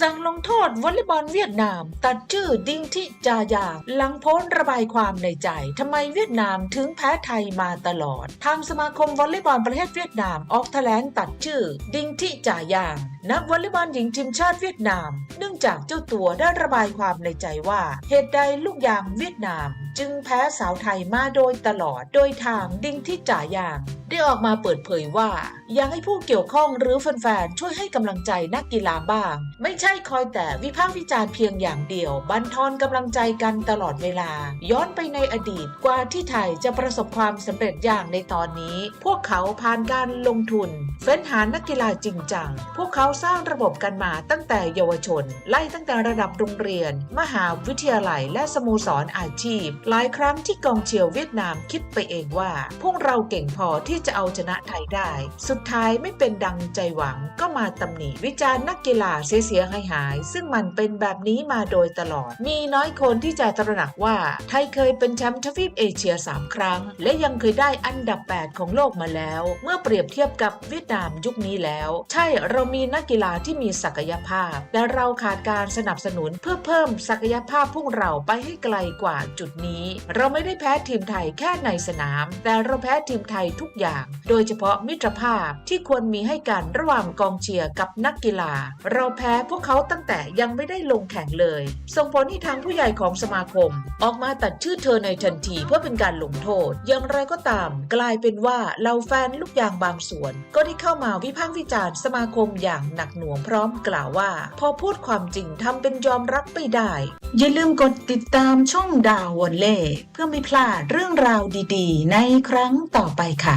สั่งลงโทษวอลเลย์บอลเวียดนาม ตัดชื่อดิงทิจายางหลังโพสระบายความในใจทำไมเวียดนามถึงแพ้ไทยมาตลอด ทางสมาคมวอลเลย์บอลประเทศเวียดนามออกแถลงตัดชื่อ ดิงทิจายาง นักวอลเลย์บอลหญิงทีมชาติเวียดนาม เนื่องจากเจ้าตัวได้ระบายความในใจว่า เหตุใดลูกยางเวียดนาม จึงแพ้สาวไทยมาโดยตลอดโดยทางดิงทิจายาง ได้ออกมาเปิดเผยว่า อยากให้ผู้เกี่ยวข้องหรือแฟนๆช่วยให้กำลังใจนักกีฬาบ้าง ไม่ใช่คอยแต่วิพากษ์วิจารณ์เพียงอย่างเดียว บันทอนกำลังใจกันตลอดเวลา ย้อนไปในอดีตกว่าที่ไทยจะประสบความสำเร็จอย่างในตอนนี้ พวกเขาผ่านการลงทุนเฟ้นหานักกีฬาจริงจัง พวกเขาสร้างระบบกันมาตั้งแต่เยาวชน ไล่ตั้งแต่ระดับโรงเรียน มหาวิทยาลัยและสโมสรอาชีพ หลายครั้งที่กองเชียร์เวียดนามคิดไปเองว่า พวกเราเก่งพอที่ที่จะเอาชนะไทยได้ สุดท้ายไม่เป็นดังใจหวังก็มาตำหนิวิจารณ์นักกีฬาเสียหายหาย ซึ่งมันเป็นแบบนี้มาโดยตลอด มีน้อยคนที่จะตระหนักว่า ไทยเคยเป็นแชมป์ทวีปเอเชีย 3 ครั้ง และยังเคยได้อันดับ 8 ของโลกมาแล้ว เมื่อเปรียบเทียบกับเวียดนามยุคนี้แล้ว ใช่เรามีนักกีฬาที่มีศักยภาพ แต่เราขาดการสนับสนุนเพื่อเพิ่มศักยภาพพวกเราไปให้ไกลกว่าจุดนี้ เราไม่ได้แพ้ทีมไทยแค่ในสนาม แต่เราแพ้ทีมไทยทุกอย่างอย่าง โดยเฉพาะมิตรภาพที่ควรมีให้กันระหว่างกองเชียร์กับนักกีฬา เราแพ้พวกเขาตั้งแต่ยังไม่ได้ลงแข่งเลย ส่งผลให้ทางผู้ใหญ่ของสมาคม ออกมาตัดชื่อเธอในทันทีเพื่อเป็นการลงโทษ อย่างไรก็ตาม กลายเป็นว่าเราแฟนลูกยางบางส่วน ก็ได้เข้ามาวิพากษ์วิจารณ์สมาคมอย่างหนักหน่วงพร้อมกล่าวว่า พอพูดความจริงทำเป็นยอมรับไม่ได้ อย่าลืมกดติดตามช่องดาววอลเล่เพื่อไม่พลาดเรื่องราวดี ๆ ในครั้งต่อไปค่ะ